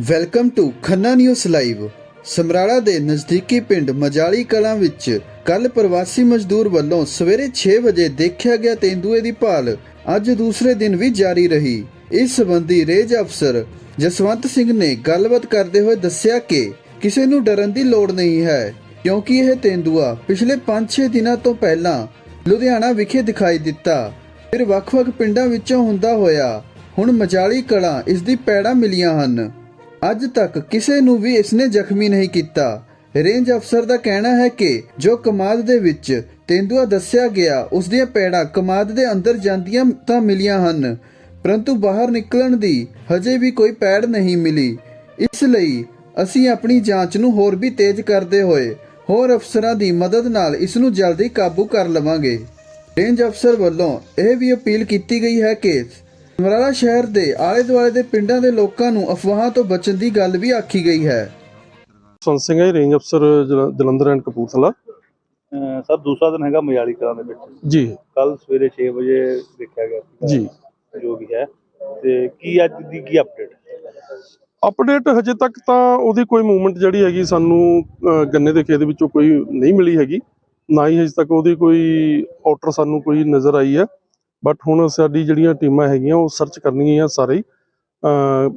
Welcome to Khanna news live. Samrala ਦੇ ਨਜ਼ਦੀਕੀ ਪਿੰਡ ਮਜਾਲੀ ਕਲਾਂ ਵਿੱਚ ਕੱਲ ਪ੍ਰਵਾਸੀ ਮਜ਼ਦੂਰ ਵੱਲੋਂ ਸਵੇਰੇ 6 ਵਜੇ ਦੇਖਿਆ ਗਿਆ ਤੇਂਦੂਏ ਦੀ ਭਾਲ। ਅੱਜ ਦੂਸਰੇ ਦਿਨ ਵੀ ਜਾਰੀ ਰਹੀ। ਇਸ ਸੰਬੰਧੀ ਰੇਂਜ ਅਫਸਰ ਜਸਵੰਤ ਸਿੰਘ ਨੇ ਗੱਲਬਾਤ ਕਰਦੇ ਹੋਏ ਦੱਸਿਆ ਕਿ ਕਿਸੇ ਨੂੰ ਡਰਨ ਦੀ ਲੋੜ ਨਹੀਂ ਹੈ, ਕਿਉਂਕਿ ਇਹ ਤੇਂਦੂਆ ਪਿਛਲੇ 5-6 ਦਿਨਾਂ ਤੋਂ ਪਹਿਲਾਂ ਲੁਧਿਆਣਾ ਵਿਖੇ ਦਿਖਾਈ ਦਿੱਤਾ। ਫਿਰ ਵੱਖ-ਵੱਖ ਪਿੰਡਾਂ ਵਿੱਚੋਂ ਹੁੰਦਾ ਹੋਇਆ, ਹੁਣ ਮਜਾਲੀ ਕਲਾਂ ਇਸ ਦੀ ਪੈੜਾਂ ਮਿਲੀਆਂ ਹਨ। ਅੱਜ ਤੱਕ ਕਿਸੇ ਨੂੰ ਵੀ ਇਸਨੇ ਜ਼ਖਮੀ ਨਹੀਂ ਕੀਤਾ। ਰੇਂਜ ਅਫਸਰ ਦਾ ਕਹਿਣਾ ਹੈ ਕਿ ਜੋ ਕਮਾਦ ਦੇ ਵਿੱਚ ਤੇਂਦੂਆ ਦੱਸਿਆ ਗਿਆ ਉਸ ਦੀਆਂ ਪੈੜਾਂ ਕਮਾਦ ਦੇ ਅੰਦਰ ਜਾਂਦੀਆਂ ਤਾਂ ਮਿਲੀਆਂ ਹਨ, ਪਰੰਤੂ ਬਾਹਰ ਨਿਕਲਣ ਦੀ ਹਜੇ ਵੀ ਕੋਈ ਪੈੜ ਨਹੀਂ ਮਿਲੀ। ਇਸ ਲਈ ਅਸੀਂ ਆਪਣੀ ਜਾਂਚ ਨੂੰ ਹੋਰ ਵੀ ਤੇਜ਼ ਕਰਦੇ ਹੋਏ ਹੋਰ ਅਫਸਰਾਂ ਦੀ ਮਦਦ ਨਾਲ ਇਸ ਨੂੰ ਜਲਦੀ ਕਾਬੂ ਕਰ ਲਵਾਂਗੇ। ਰੇਂਜ ਅਫਸਰ ਵੱਲੋਂ ਇਹ ਵੀ ਅਪੀਲ ਕੀਤੀ ਗਈ ਹੈ ਕਿ ਸਮਰਾਲਾ ਸ਼ਹਿਰ ਦੇ ਆਲੇ ਦੁਆਲੇ ਦੇ ਪਿੰਡਾਂ ਦੇ ਲੋਕਾਂ ਨੂੰ ਅਫਵਾਹਾਂ ਤੋਂ ਬਚਣ ਦੀ ਗੱਲ ਵੀ ਆਖੀ ਗਈ ਹੈ। ਸੰਤ ਸਿੰਘ ਹੈ ਰੇਂਜ ਅਫਸਰ ਜਲ- ਜਲੰਧਰ ਐਂਡ ਕਪੂਰਥਲਾ। ਅਹ ਸਰ ਦੂਸਰਾ ਦਿਨ ਹੈਗਾ ਮਜਾਲੀ ਕਲਾਂ ਦੇ ਵਿੱਚ। ਜੀ। ਕੱਲ ਸਵੇਰੇ 6 ਵਜੇ ਦੇਖਿਆ ਗਿਆ ਸੀਗਾ ਜੀ। ਜੋ ਵੀ ਹੈ। ਤੇ ਕੀ ਅੱਜ ਦੀ ਕੀ ਅਪਡੇਟ ਅਪਡੇਟ ਹਜੇ ਤੱਕ ਤਾਂ ਉਹਦੀ ਕੋਈ ਮੂਵਮੈਂਟ ਜਿਹੜੀ ਹੈਗੀ ਸਾਨੂੰ ਅਹ, ਗੰਨੇ ਦੇ ਖੇਤ ਵਿੱਚੋਂ ਕੋਈ ਨਹੀਂ ਮਿਲੀ ਹੈਗੀ। ਨਾ ਹੀ ਹਜੇ ਤੱਕ ਉਹਦੀ ਕੋਈ ਆਊਟਰ ਸਾਨੂੰ ਕੋਈ ਨਜ਼ਰ ਆਈ ਹੈ। ਬਟ ਹੁਣ ਸਾਡੀ ਜਿਹੜੀਆਂ ਟੀਮਾਂ ਹੈਗੀਆਂ ਉਹ ਸਰਚ ਕਰਨਗੀਆਂ ਸਾਰੇ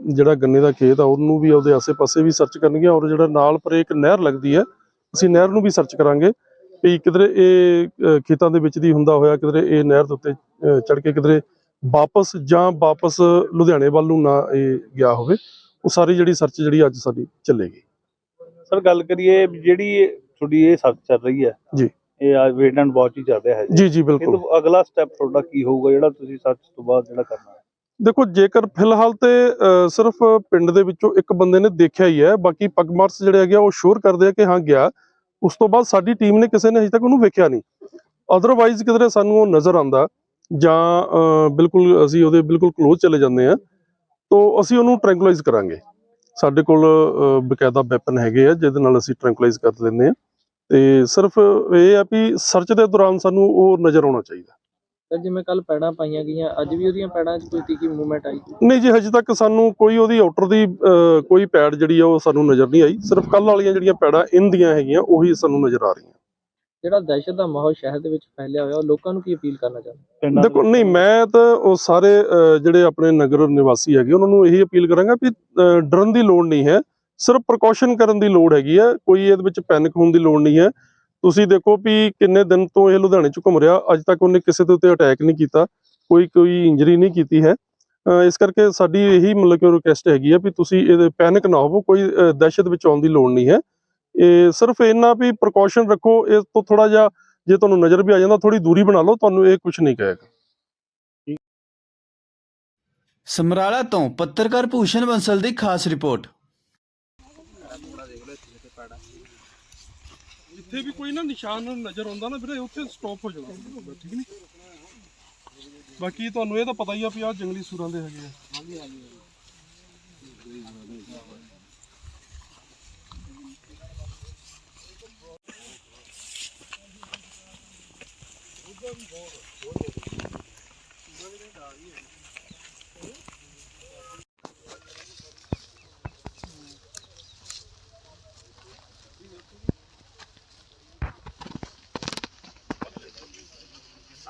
ਜਿਹੜਾ ਗੰਨੇ ਦਾ ਖੇਤ ਆ ਉਹਨੂੰ ਵੀ ਉਹਦੇ ਆਸੇ-ਪਾਸੇ ਵੀ ਸਰਚ ਕਰਨਗੀਆਂ ਔਰ ਜਿਹੜਾ ਨਾਲ ਪਰ ਇੱਕ ਨਹਿਰ ਲੱਗਦੀ ਹੈ ਅਸੀਂ ਨਹਿਰ ਨੂੰ ਵੀ ਸਰਚ ਕਰਾਂਗੇ। ਵੀ ਕਿਧਰੇ ਇਹ ਖੇਤਾਂ ਦੇ ਵਿੱਚ ਦੀ ਹੁੰਦਾ ਹੋਇਆ ਕਿਧਰੇ ਇਹ ਨਹਿਰ ਦੇ ਉੱਤੇ ਚੜ ਕੇ ਕਿਧਰੇ ਵਾਪਸ ਜਾਂ ਵਾਪਸ ਲੁਧਿਆਣੇ ਵੱਲ ਨੂੰ ਨਾ ਇਹ ਗਿਆ ਹੋਵੇ ਉਹ ਸਾਰੀ ਜਿਹੜੀ ਸਰਚ ਜਿਹੜੀ ਅੱਜ ਸਾਡੀ ਚੱਲੇਗੀ। ਸਰ ਗੱਲ ਕਰੀਏ ਜਿਹੜੀ ਤੁਹਾਡੀ ਇਹ ਸਰਚ ਚੱਲ ਰਹੀ ਹੈ ਜੀ। ਇਹ ਆ ਵੇਟ ਐਂਡ ਵਾਚ ਹੀ ਚੱਲ ਰਿਹਾ ਹੈ ਜੀ। ਜੀ ਇਹ ਬਿਲਕੁਲ। ਤੋਂ ਅਗਲਾ ਸਟੈਪ ਤੁਹਾਡਾ ਕੀ ਹੋਊਗਾ ਜਿਹੜਾ ਤੁਸੀਂ ਸਰਚ ਤੋਂ ਬਾਅਦ ਜਿਹੜਾ ਕਰਨਾ ਹੈ? ਦੇਖੋ ਜੇਕਰ ਫਿਲਹਾਲ ਤੇ ਸਿਰਫ ਪਿੰਡ ਦੇ ਵਿੱਚੋਂ ਇੱਕ ਬੰਦੇ ਨੇ ਦੇਖਿਆ ਹੀ ਹੈ ਬਾਕੀ ਪਗਮਾਰਸ ਜਿਹੜੇ ਹੈਗੇ ਉਹ ਸ਼ੋਰ ਕਰਦੇ ਆ ਕਿ ਹਾਂ ਗਿਆ। ਉਸ ਤੋਂ ਬਾਅਦ ਸਾਡੀ ਟੀਮ ਨੇ ਕਿਸੇ ਨੇ ਅਜੇ ਤੱਕ ਉਹਨੂੰ ਵੇਖਿਆ ਨਹੀਂ। ਅਦਰਵਾਈਜ਼ ਕਿਧਰੇ ਸਾਨੂੰ ਉਹ ਨਜ਼ਰ ਆਂਦਾ ਜਾਂ ਬਿਲਕੁਲ ਅਸੀਂ ਉਹਦੇ ਬਿਲਕੁਲ ক্লোਜ਼ ਚਲੇ ਜਾਂਦੇ ਆ ਤੋਂ ਅਸੀਂ ਉਹਨੂੰ ਟ੍ਰੈਂਕੁਲਾਈਜ਼ ਕਰਾਂਗੇ। ਸਾਡੇ ਕੋਲ ਬਕਾਇਦਾ ਵੈਪਨ ਹੈਗੇ ਆ ਜਿਹਦੇ ਨਾਲ ਅਸੀਂ ਟ੍ਰੈਂਕੁਲਾਈਜ਼ ਕਰ ਦਿੰਦੇ ਆ। ਤੇ ਸਿਰਫ ਇਹ ਆ ਵੀ ਸਰਚ ਦੇ ਦੌਰਾਨ ਸਾਨੂੰ ਉਹ ਨਜ਼ਰ ਆਉਣਾ ਚਾਹੀਦਾ। ਸਰ ਜਿਵੇਂ ਕੱਲ ਪੈੜਾਂ ਪਾਈਆਂ ਗਈਆਂ ਅੱਜ ਵੀ ਉਹਦੀਆਂ ਪੈੜਾਂ 'ਚ ਕੋਈ ਤਿੱਖੀ ਮੂਵਮੈਂਟ ਆਈ? ਨਹੀਂ ਜੀ ਹਜੇ ਤੱਕ ਸਾਨੂੰ ਕੋਈ ਉਹਦੀ ਆਊਟਰ ਦੀ ਕੋਈ ਪੈੜ ਜਿਹੜੀ ਆ ਉਹ ਸਾਨੂੰ ਨਜ਼ਰ ਨਹੀਂ ਆਈ। ਸਿਰਫ ਕੱਲ ਵਾਲੀਆਂ ਜਿਹੜੀਆਂ ਪੈੜਾਂ ਇਨ ਦੀਆਂ ਹੈਗੀਆਂ ਉਹੀ ਸਾਨੂੰ ਨਜ਼ਰ ਆ ਰਹੀਆਂ। ਜਿਹੜਾ ਦਹਿਸ਼ਤ ਦਾ ਮਾਹੌਲ ਸ਼ਹਿਰ ਦੇ ਵਿੱਚ ਫੈਲਿਆ ਹੋਇਆ ਉਹ ਲੋਕਾਂ ਨੂੰ ਕੀ ਅਪੀਲ ਕਰਨਾ ਚਾਹੁੰਦੇ? ਦੇਖੋ ਨਹੀਂ ਮੈਂ ਤਾਂ ਉਹ ਸਾਰੇ ਜਿਹੜੇ ਆਪਣੇ ਨਗਰ ਨਿਵਾਸੀ ਹੈਗੇ ਉਹਨਾਂ ਨੂੰ ਇਹੀ ਅਪੀਲ ਕਰਾਂਗਾ ਵੀ ਅਹ, ਡਰਨ ਦੀ ਲੋੜ ਨਹੀਂ ਹੈ। ਸਿਰਫ ਪ੍ਰੀਕਾਸ਼ਨ ਕਰਨ ਦੀ ਲੋੜ ਹੈਗੀ ਹੈ ਕੋਈ ਇਹਦੇ ਵਿੱਚ ਪੈਨਿਕ ਹੋਣ ਦੀ ਲੋੜ ਨਹੀਂ ਹੈ। ਤੁਸੀਂ ਦੇਖੋ ਵੀ ਕਿੰਨੇ ਦਿਨ ਤੋਂ ਇਹ ਲੁਧਿਆਣੇ ਚ ਘੁੰਮ ਰਿਹਾ, ਅੱਜ ਤੱਕ ਉਹਨੇ ਕਿਸੇ ਦੇ ਉੱਤੇ ਅਟੈਕ ਨਹੀਂ ਕੀਤਾ, ਕੋਈ ਕੋਈ ਇੰਜਰੀ ਨਹੀਂ ਕੀਤੀ ਹੈ। ਇਸ ਕਰਕੇ ਸਾਡੀ ਇਹੀ ਮਤਲਬ ਕਿ ਰਿਕੁਐਸਟ ਹੈਗੀ ਆ ਵੀ ਤੁਸੀਂ ਇਹਦੇ ਪੈਨਿਕ ਨਾ ਹੋਵੋ, ਕੋਈ ਦਹਿਸ਼ਤ ਵਿੱਚ ਆਉਣ ਦੀ ਲੋੜ ਨਹੀਂ ਹੈ। ਇਹ ਸਿਰਫ ਇੰਨਾ ਵੀ ਪ੍ਰੀਕਾਸ਼ਨ ਰੱਖੋ ਇਸ ਤੋਂ ਥੋੜਾ ਜਿਹਾ ਜੇ ਤੁਹਾਨੂੰ ਨਜ਼ਰ ਵੀ ਆ ਜਾਂਦਾ ਥੋੜੀ ਦੂਰੀ ਬਣਾ ਲਓ, ਤੁਹਾਨੂੰ ਇਹ ਕੁਝ ਨਹੀਂ ਕਹੇਗਾ। ਸਮਰਾਲਾ ਤੋਂ ਪੱਤਰਕਾਰ ਭੂਸ਼ਣ ਬੰਸਲ ਦੀ ਖਾਸ ਰਿਪੋਰਟ। ਜਿੱਥੇ ਵੀ ਕੋਈ ਨਾ ਨਿਸ਼ਾਨ ਨਜ਼ਰ ਆਉਂਦਾ ਨਾ ਵੀਰੇ, ਉੱਥੇ ਸਟਾਪ ਹੋ ਜਾਣਾ। ਠੀਕ ਨਹੀਂ ਬਾਕੀ ਤੁਹਾਨੂੰ ਇਹ ਤਾਂ ਪਤਾ ਹੀ ਆ ਵੀ ਆ ਜੰਗਲੀ ਸੂਰਾਂ ਦੇ ਹੈਗੇ ਆ।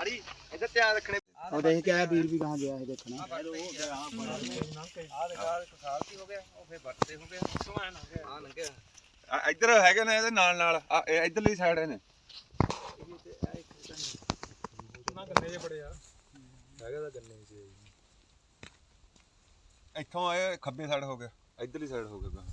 ਸਾਰੀ ਇੱਧਰ ਧਿਆਨ ਰੱਖਣੇ ਉਹ ਦੇਖ ਕੇ ਆਇਆ ਵੀਰ ਵੀ ਕਹਾਂ ਗਿਆ ਹੈ ਦੇਖਣਾ। ਆ। ਦੇਖਾ ਖਸਾਲਤੀ ਹੋ ਗਿਆ ਉਹ ਫੇਰ ਵਰਤੇ ਹੋ ਗਿਆ। ਸੁਆਨ ਹੋ ਗਿਆ ਆ ਲੰਘਿਆ ਇੱਧਰ ਹੈਗੇ ਨੇ ਇਹਦੇ ਨਾਲ ਨਾਲ ਆ ਇੱਧਰਲੀ ਸਾਈਡ ਨੇ ਇੱਥੋਂ ਆਏ ਖੱਬੇ ਸਾਈਡ ਹੋ ਗਿਆ ਇੱਧਰਲੀ ਸਾਈਡ ਹੋ ਗਿਆ